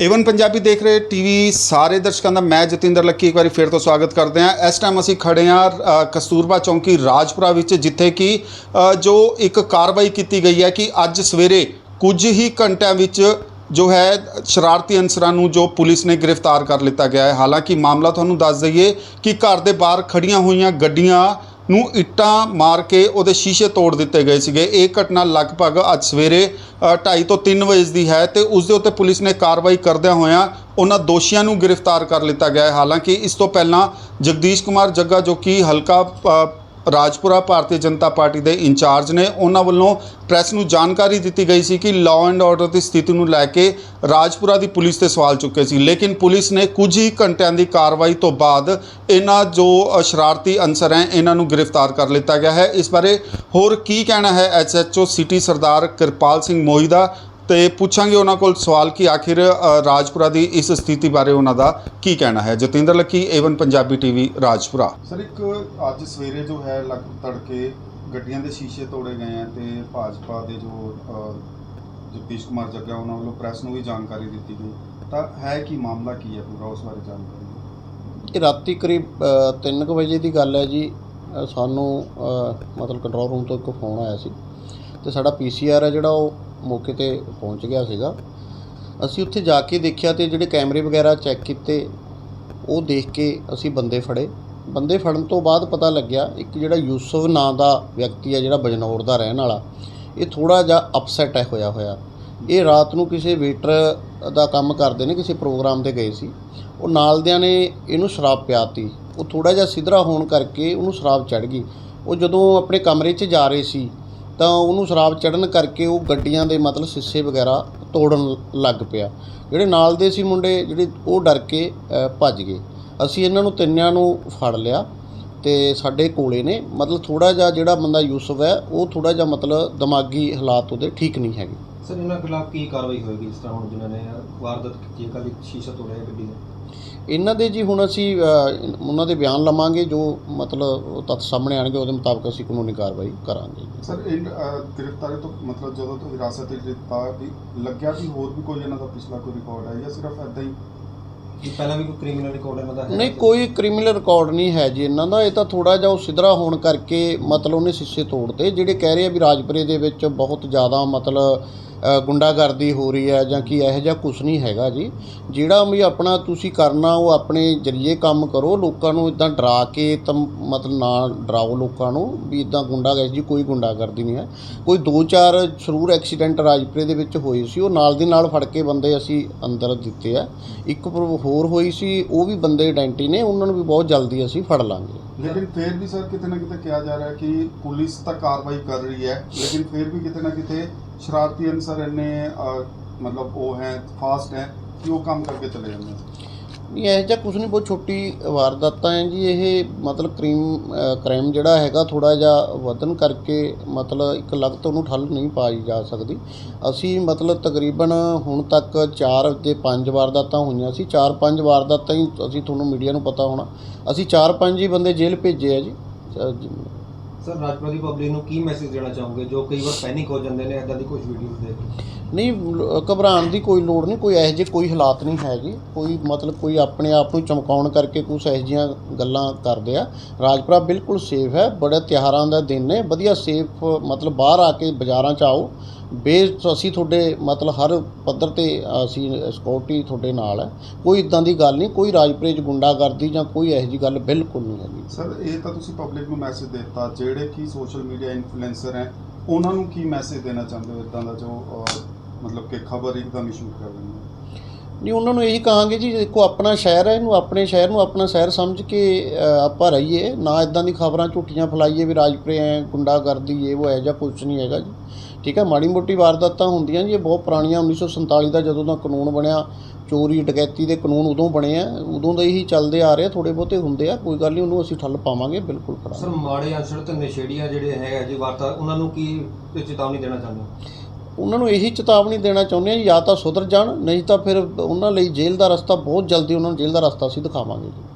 Avon Punjabi ਦੇਖ ਰਹੇ TV ਸਾਰੇ ਦਰਸ਼ਕਾਂ ਦਾ, ਮੈਂ ਜਤਿੰਦਰ ਲੱਕੀ ਇੱਕ ਵਾਰੀ ਫਿਰ ਤੋਂ ਸਵਾਗਤ ਕਰਦੇ ਹਾਂ। ਇਸ ਟਾਈਮ ਅਸੀਂ ਖੜੇ ਹਾਂ ਕਸਤੂਰਬਾ ਚੌਂਕੀ ਰਾਜਪੁਰਾ ਵਿੱਚ, ਜਿੱਥੇ ਕਿ ਜੋ ਇੱਕ ਕਾਰਵਾਈ ਕੀਤੀ ਗਈ ਹੈ ਕਿ ਅੱਜ ਸਵੇਰੇ ਕੁਝ ਹੀ ਘੰਟਿਆਂ ਵਿੱਚ ਜੋ ਹੈ, ਸ਼ਰਾਰਤੀ ਅਨਸਰਾਂ ਨੂੰ ਜੋ ਪੁਲਿਸ ਨੇ ਗ੍ਰਿਫਤਾਰ ਕਰ ਲਿੱਤਾ ਗਿਆ ਹੈ। ਹਾਲਾਂਕਿ ਮਾਮਲਾ ਤੁਹਾਨੂੰ ਦੱਸ ਦਈਏ ਕਿ ਘਰ ਦੇ ਬਾਹਰ ਖੜੀਆਂ ਹੋਈਆਂ ਗੱਡੀਆਂ ਨੂੰ ਇੱਟਾਂ ਮਾਰ ਕੇ ਉਹਦੇ ਸ਼ੀਸ਼ੇ ਤੋੜ ਦਿੱਤੇ ਗਏ ਸੀਗੇ। ਇਹ ਘਟਨਾ ਲਗਭਗ ਅੱਜ ਸਵੇਰੇ 2:30 ਤੋਂ 3 ਵਜੇ ਦੀ ਹੈ ਤੇ ਉਸ ਦੇ ਉੱਤੇ ਪੁਲਿਸ ਨੇ ਕਾਰਵਾਈ ਕਰਦਿਆਂ ਹੋਇਆਂ ਉਹਨਾਂ ਦੋਸ਼ੀਆਂ ਨੂੰ ਗ੍ਰਿਫਤਾਰ ਕਰ ਲਿੱਤਾ ਗਿਆ ਹੈ। ਹਾਲਾਂਕਿ ਇਸ ਤੋਂ ਪਹਿਲਾਂ ਜਗਦੀਸ਼ ਕੁਮਾਰ ਜੱਗਾ ਜੋ ਕਿ ਹਲਕਾ ਰਾਜਪੁਰਾ ਭਾਰਤੀ ਜਨਤਾ ਪਾਰਟੀ ਦੇ ਇੰਚਾਰਜ ਨੇ ਉਹਨਾਂ ਵੱਲੋਂ ਪ੍ਰੈਸ ਨੂੰ ਜਾਣਕਾਰੀ ਦਿੱਤੀ ਗਈ ਸੀ ਕਿ ਲਾਅ ਐਂਡ ਆਰਡਰ ਦੀ ਸਥਿਤੀ ਨੂੰ ਲੈ ਕੇ ਰਾਜਪੁਰਾ ਦੀ ਪੁਲਿਸ ਤੇ ਸਵਾਲ ਚੁੱਕੇ ਸੀ। ਲੇਕਿਨ ਪੁਲਿਸ ਨੇ ਕੁਝ ਹੀ ਘੰਟਿਆਂ ਦੀ ਕਾਰਵਾਈ ਤੋਂ ਬਾਅਦ ਇਹਨਾਂ ਜੋ ਸ਼ਰਾਰਤੀ ਅਨਸਰ ਹੈ, ਇਹਨਾਂ ਨੂੰ ਗ੍ਰਿਫਤਾਰ ਕਰ ਲਿੱਤਾ ਗਿਆ ਹੈ। ਇਸ ਬਾਰੇ ਹੋਰ ਕੀ ਕਹਿਣਾ ਹੈ ਐਸਐਚਓ ਸਿਟੀ ਸਰਦਾਰ ਕਿਰਪਾਲ ਸਿੰਘ ਮੋਈ ਦਾ? ਤੇ ਪੁੱਛਾਂਗੇ ਉਹਨਾਂ ਕੋਲ ਸਵਾਲ ਕਿ ਆਖਿਰ ਰਾਜਪੁਰਾ ਦੀ ਇਸ ਸਥਿਤੀ ਬਾਰੇ ਉਹਨਾਂ ਦਾ ਕੀ ਕਹਿਣਾ ਹੈ? Jatinder Lucky Avon Punjabi TV Rajpura. Sir ਇੱਕ ਅੱਜ ਸਵੇਰੇ ਜੋ ਹੈ ਲਗ ਤੜਕੇ ਗੱਡੀਆਂ ਦੇ ਸ਼ੀਸ਼ੇ ਤੋੜੇ ਗਏ ਆ ਤੇ ਭਾਜਪਾ ਦੇ ਜੋ ਜਗਦੀਸ਼ ਕੁਮਾਰ ਜੱਗਾ ਉਹਨਾਂ ਵੱਲੋਂ ਪ੍ਰੈਸ ਨੂੰ ਵੀ ਜਾਣਕਾਰੀ ਦਿੱਤੀ ਗਈ। ਤਾਂ ਹੈ ਕੀ ਮਾਮਲਾ ਕੀ ਹੈ ਪੂਰਾ ਉਸ ਬਾਰੇ ਜਾਣਕਾਰੀ। ਇਹ ਰਾਤੀ ਕਰੀਬ 3:00 ਵਜੇ ਦੀ ਗੱਲ ਹੈ ਜੀ। ਸਾਨੂੰ ਮਤਲਬ ਕੰਟਰੋਲ ਰੂਮ ਤੋਂ ਇੱਕ ਫੋਨ ਆਇਆ ਸੀ। ਤੇ ਸਾਡਾ ਪੀਸੀਆਰ ਹੈ ਜਿਹੜਾ ਉਹ ਮੌਕੇ ਤੇ ਪਹੁੰਚ ਗਿਆ ਸੀਗਾ। ਅਸੀਂ ਉੱਥੇ ਜਾ ਕੇ ਦੇਖਿਆ ਤੇ ਜਿਹੜੇ ਕੈਮਰੇ ਵਗੈਰਾ ਚੈੱਕ ਕੀਤੇ, ਉਹ ਦੇਖ ਕੇ ਅਸੀਂ ਬੰਦੇ ਫੜੇ। ਬੰਦੇ ਫੜਨ ਤੋਂ ਬਾਅਦ ਪਤਾ ਲੱਗਿਆ, ਇੱਕ ਜਿਹੜਾ ਯੂਸਫ ਨਾਂ ਦਾ ਵਿਅਕਤੀ ਹੈ ਜਿਹੜਾ ਬਜਨੌਰ ਦਾ ਰਹਿਣ ਵਾਲਾ, ਇਹ ਥੋੜਾ ਜਿਹਾ ਅਪਸੈਟ ਹੈ ਹੋਇਆ ਹੋਇਆ। ਇਹ ਰਾਤ ਨੂੰ ਕਿਸੇ ਵੇਟਰ ਦਾ ਕੰਮ ਕਰਦੇ ਨੇ, ਕਿਸੇ ਪ੍ਰੋਗਰਾਮ ਤੇ ਗਏ ਸੀ। ਉਹ ਨਾਲਦਿਆਂ ਨੇ ਇਹਨੂੰ ਸ਼ਰਾਬ ਪਿਆਤੀ। ਉਹ ਥੋੜਾ ਜਿਹਾ ਸਿਧਰਾ ਹੋਣ ਕਰਕੇ ਉਹਨੂੰ ਸ਼ਰਾਬ ਚੜ ਗਈ। ਉਹ ਜਦੋਂ ਆਪਣੇ ਕਮਰੇ 'ਚ ਜਾ ਰਹੇ ਸੀ ਤਾਂ ਉਹਨੂੰ ਸ਼ਰਾਬ ਚੜਨ ਕਰਕੇ ਉਹ ਗੱਡੀਆਂ ਦੇ ਮਤਲਬ ਸਿੱਸੇ ਵਗੈਰਾ ਤੋੜਨ ਲੱਗ ਪਿਆ। ਜਿਹੜੇ ਨਾਲ ਦੇ ਸੀ ਮੁੰਡੇ, ਜਿਹੜੇ ਉਹ ਡਰ ਕੇ ਭੱਜ ਗਏ। ਅਸੀਂ ਇਹਨਾਂ ਨੂੰ ਤਿੰਨਿਆਂ ਨੂੰ ਫੜ ਲਿਆ। ਤੇ ਸਾਡੇ ਕੋਲੇ ਨੇ। ਮਤਲਬ ਥੋੜਾ ਜਿਹਾ ਜਿਹੜਾ ਬੰਦਾ ਯੂਸਫ ਹੈ ਉਹ ਥੋੜਾ ਜਿਹਾ ਮਤਲਬ ਦਿਮਾਗੀ ਹਾਲਾਤ ਉਹਦੇ ਠੀਕ ਨਹੀਂ ਹੈਗੇ। ਸਰ ਇਹਨਾਂ ਖਿਲਾਫ ਕੀ ਕਾਰਵਾਈ ਹੋਏਗੀ ਇਸ ਤਰ੍ਹਾਂ ਹੁਣ ਜਿਨ੍ਹਾਂ ਨੇ ਵਾਰਦਾਤ ਕੀਤੀ ਹੈ ਕੱਲ ਸ਼ੀਸ਼ਾ ਤੋੜਿਆ ਹੈ ਗੱਡੀ ਦਾ? ਇਹਨਾਂ ਦੇ ਜੀ ਹੁਣ ਅਸੀਂ ਅ, ਉਹਨਾਂ ਦੇ ਬਿਆਨ ਲਵਾਂਗੇ ਜੋ ਮਤਲਬ ਉਹ ਤੱਥ ਸਾਹਮਣੇ ਆਣਗੇ ਉਹਦੇ ਮੁਤਾਬਕ ਅਸੀਂ ਕਾਨੂੰਨੀ ਕਾਰਵਾਈ ਕਰਾਂਗੇ। ਸਰ ਇਹ ਗ੍ਰਿਫਤਾਰੀ ਤੋਂ ਮਤਲਬ ਜਦੋਂ ਤੋਂ ਹਿਰਾਸਤ ਵਿੱਚ ਲਿੱਤਾ ਵੀ ਲੱਗਿਆ ਵੀ ਹੋਰ ਵੀ ਕੋਈ ਇਹਨਾਂ ਦਾ ਪਿਛਲਾ ਕੋਈ ਰਿਕਾਰਡ ਹੈ ਜਾਂ ਸਿਰਫ ਐਦਾਂ ਹੀ ਕੀ ਪਹਿਲਾਂ ਵੀ ਕੋਈ ਕ੍ਰਿਮੀਨਲ ਰਿਕਾਰਡ ਇਹਨਾਂ ਦਾ ਹੈ ਨਹੀਂ ਕੋਈ ਕ੍ਰਿਮੀਨਲ ਰਿਕਾਰਡ ਨਹੀਂ ਹੈ ਜੀ ਇਹਨਾਂ ਦਾ। ਇਹ ਤਾਂ ਥੋੜਾ ਜਿਹਾ ਉਹ ਸਿਧਰਾ ਹੋਣ ਕਰਕੇ ਮਤਲਬ ਉਹਨੇ ਸਿੱਸੇ ਤੋੜਤੇ ਜਿਹੜੇ ਕਹਿ ਰਹੇ ਆ ਵੀ ਰਾਜਪੁਰੇ ਦੇ ਵਿੱਚ ਬਹੁਤ ਜ਼ਿਆਦਾ ਮਤਲਬ ਗੁੰਡਾਗਰਦੀ ਹੋ ਰਹੀ ਹੈ ਜਾਂ ਕੀ ਇਹੋ ਜਿਹਾ ਕੁਝ ਨਹੀਂ ਹੈਗਾ ਜੀ। ਜਿਹੜਾ ਵੀ ਆਪਣਾ ਤੁਸੀਂ ਕਰਨਾ, ਉਹ ਆਪਣੇ ਜਰੀਏ ਕੰਮ ਕਰੋ। ਲੋਕਾਂ ਨੂੰ ਇਦਾਂ ਡਰਾ ਕੇ ਤਾਂ ਮਤਲਬ ਨਾ ਡਰਾਓ ਲੋਕਾਂ ਨੂੰ ਵੀ ਇਦਾਂ ਗੁੰਡਾਗਰਦੀ, ਜੀ ਕੋਈ ਗੁੰਡਾਗਰਦੀ ਨਹੀਂ ਹੈ। ਕੋਈ ਦੋ ਚਾਰ ਜ਼ਰੂਰ ਐਕਸੀਡੈਂਟ ਰਾਜਪੁਰੇ ਦੇ ਵਿੱਚ ਹੋਏ ਸੀ, ਉਹ ਨਾਲ ਦੀ ਨਾਲ ਫੜ ਕੇ ਬੰਦੇ ਅਸੀਂ ਅੰਦਰ ਦਿੱਤੇ ਆ। ਇੱਕ ਹੋਰ ਹੋਈ ਸੀ, ਉਹ ਵੀ ਬੰਦੇ ਆਇਡੈਂਟੀ ਨੇ, ਉਹਨਾਂ ਨੂੰ ਵੀ ਬਹੁਤ ਜਲਦੀ ਅਸੀਂ ਫੜ ਲਾਂਗੇ। ਲੇਕਿਨ ਫਿਰ ਵੀ ਸਰ ਕਿਤੇ ਨਾ ਕਿਤੇ ਕਿਹਾ ਜਾ ਰਿਹਾ ਕਿ ਪੁਲਿਸ ਤਾਂ ਕਾਰਵਾਈ ਕਰ ਰਹੀ ਹੈ, ਲੇਕਿਨ ਫਿਰ ਵੀ ਕਿਤੇ ਨਾ ਕਿਤੇ ਸ਼ਰਾਰਤੀ ਅਨਸਰ ਇੰਨੇ ਮਤਲਬ ਉਹ ਹੈ ਫਾਸਟ ਹੈ, ਕਿ ਉਹ ਕੰਮ ਕਰਕੇ ਚਲੇ ਜਾਂਦੇ ਹੈ ਨਹੀਂ, ਇਹ ਜਿਹਾ ਕੁਝ ਨਹੀਂ, ਬਹੁਤ ਛੋਟੀ ਵਾਰਦਾਤਾਂ ਹੈ ਜੀ, ਇਹ ਮਤਲਬ ਕ੍ਰਾਈਮ ਕ੍ਰਾਈਮ ਜਿਹੜਾ ਹੈਗਾ ਥੋੜਾ ਜਿਹਾ ਵਧਨ ਕਰਕੇ ਮਤਲਬ ਇੱਕ ਲਗਤ ਉਹਨੂੰ ਠੱਲ ਨਹੀਂ ਪਾਈ ਜਾ ਸਕਦੀ। ਅਸੀਂ ਮਤਲਬ ਤਕਰੀਬਨ ਹੁਣ ਤੱਕ 4 ਤੇ 5 ਵਾਰਦਾਤਾਂ ਹੋਈਆਂ ਸੀ। 4-5 ਵਾਰਦਾਤਾਂ ਹੀ ਅਸੀਂ ਤੁਹਾਨੂੰ ਮੀਡੀਆ ਨੂੰ ਪਤਾ ਹੋਣਾ। ਅਸੀਂ 4-5 ਹੀ ਬੰਦੇ ਜੇਲ੍ਹ ਭੇਜੇ ਆ ਜੀ। ਸਰ ਰਾਜਪੁਰਾ ਦੀ ਪਬਲਿਕ ਨੂੰ ਕੀ ਮੈਸੇਜ ਦੇਣਾ ਚਾਹੋਗੇ? ਜੋ ਕਈ ਵਾਰ ਪੈਨਿਕ ਹੋ ਜਾਂਦੇ ਨੇ ਇਦਾਂ ਦੀ ਕੁਝ ਵੀਡੀਓਜ਼ ਦੇਖ ਕੇ। ਨਹੀਂ ਘਬਰਾਉਣ ਦੀ ਕੋਈ ਲੋੜ ਨਹੀਂ, ਕੋਈ ਇਹੋ ਜਿਹੇ ਕੋਈ ਹਾਲਾਤ ਨਹੀਂ ਹੈਗੇ। ਕੋਈ ਮਤਲਬ ਕੋਈ ਆਪਣੇ ਆਪ ਨੂੰ ਚਮਕਾਉਣ ਕਰਕੇ ਕੁਛ ਇਹੋ ਜਿਹੀਆਂ ਗੱਲਾਂ ਕਰਦੇ ਆ। ਰਾਜਪੁਰਾ ਬਿਲਕੁਲ ਸੇਫ ਹੈ, ਬੜੇ ਤਿਉਹਾਰਾਂ ਦਾ ਦਿਨ ਹੈ ਵਧੀਆ ਸੇਫ ਮਤਲਬ ਬਾਹਰ ਆ ਕੇ ਬਾਜ਼ਾਰਾਂ 'ਚ ਆਓ। ਬੇ ਅਸੀਂ ਤੁਹਾਡੇ ਮਤਲਬ ਹਰ ਪੱਧਰ ਤੇ ਅਸੀਂ ਸਿਕਿਉਰਿਟੀ ਤੁਹਾਡੇ ਨਾਲ ਹੈ। ਕੋਈ ਇਦਾਂ ਦੀ ਗੱਲ ਨਹੀਂ, ਕੋਈ ਰਾਜਪੁਰੇ ਗੁੰਡਾਗਰਦੀ ਜਾਂ ਕੋਈ ਇਹੋ ਜਿਹੀ ਗੱਲ ਬਿਲਕੁਲ ਨਹੀਂ ਹੈਗੀ। ਸਰ, ਇਹ ਤਾਂ ਤੁਸੀਂ ਪਬਲਿਕ ਨੂੰ ਮੈਸੇਜ ਦਿੱਤਾ, ਜਿਹੜੇ ਕਿ ਸੋਸ਼ਲ ਮੀਡੀਆ ਇਨਫਲੂਐਂਸਰ ਹੈ, ਉਹਨਾਂ ਨੂੰ ਕੀ ਮੈਸੇਜ ਦੇਣਾ ਚਾਹੁੰਦੇ ਹੋ ਇਦਾਂ ਦਾ ਜੋ ਮਤਲਬ ਕਿ ਖਬਰ ਇੱਕਦਮ ਹੀ ਸ਼ੂਟ ਕਰ ਦਿੰਦੇ ਹੈ ਨਹੀਂ, ਉਹਨਾਂ ਨੂੰ ਇਹੀ ਕਹਾਂਗੇ ਜੀ, ਦੇਖੋ, ਆਪਣਾ ਸ਼ਹਿਰ ਹੈ, ਇਹਨੂੰ ਆਪਣੇ ਸ਼ਹਿਰ ਨੂੰ ਆਪਣਾ ਸ਼ਹਿਰ ਸਮਝ ਕੇ ਆਪਾਂ ਰਹੀਏ। ਨਾ ਇਦਾਂ ਦੀ ਖਬਰਾਂ ਝੂਠੀਆਂ ਫੈਲਾਈਏ ਵੀ ਰਾਜਪੁਰੇ ਐ ਗੁੰਡਾਗਰਦੀ, ਇਹ ਉਹ ਹੈ ਜਾਂ ਕੁਝ ਨਹੀਂ ਹੈਗਾ ਜੀ। ਠੀਕ ਹੈ, ਮਾੜੀ ਮੋਟੀ ਵਾਰਦਾਤਾਂ ਹੁੰਦੀਆਂ ਜੀ, ਇਹ ਬਹੁਤ ਪੁਰਾਣੀਆਂ 1947 ਦਾ ਜਦੋਂ ਦਾ ਕਾਨੂੰਨ ਬਣਿਆ, ਚੋਰੀ, ਡਕੈਤੀ ਦੇ ਕਾਨੂੰਨ ਉਦੋਂ ਬਣੇ ਆ, ਉਦੋਂ ਦੇ ਹੀ ਚੱਲਦੇ ਆ ਰਹੇ ਆ ਥੋੜੇ ਬਹੁਤੇ ਹੁੰਦੇ ਆ, ਕੋਈ ਗੱਲ ਨਹੀਂ, ਉਹਨੂੰ ਅਸੀਂ ਠੱਲ ਪਾਵਾਂਗੇ, ਬਿਲਕੁਲ ਸਰ, ਮਾੜੇ ਅਨਸਰ ਤੇ ਨਸ਼ੇੜੀਆਂ ਜਿਹੜੇ ਹੈਗਾ ਜੀ, ਵਾਰਤਾ, ਉਹਨਾਂ ਨੂੰ ਕੀ ਚੇਤਾਵਨੀ ਦੇਣਾ ਚਾਹੁੰਦੇ? ਹੋ ਉਹਨਾਂ ਨੂੰ ਇਹੀ ਚੇਤਾਵਨੀ ਦੇਣਾ ਚਾਹੁੰਦੇ ਆ ਜਾਂ ਤਾਂ ਸੁਧਰ ਜਾਣ, ਨਹੀਂ ਤਾਂ ਫਿਰ ਉਹਨਾਂ ਲਈ ਜੇਲ੍ਹ ਦਾ ਰਸਤਾ ਬਹੁਤ ਜਲਦੀ ਉਹਨਾਂ ਨੂੰ ਜੇਲ੍ਹ ਦਾ ਰਸਤਾ ਅਸੀਂ ਦਿਖਾਵਾਂਗੇ ਜੀ।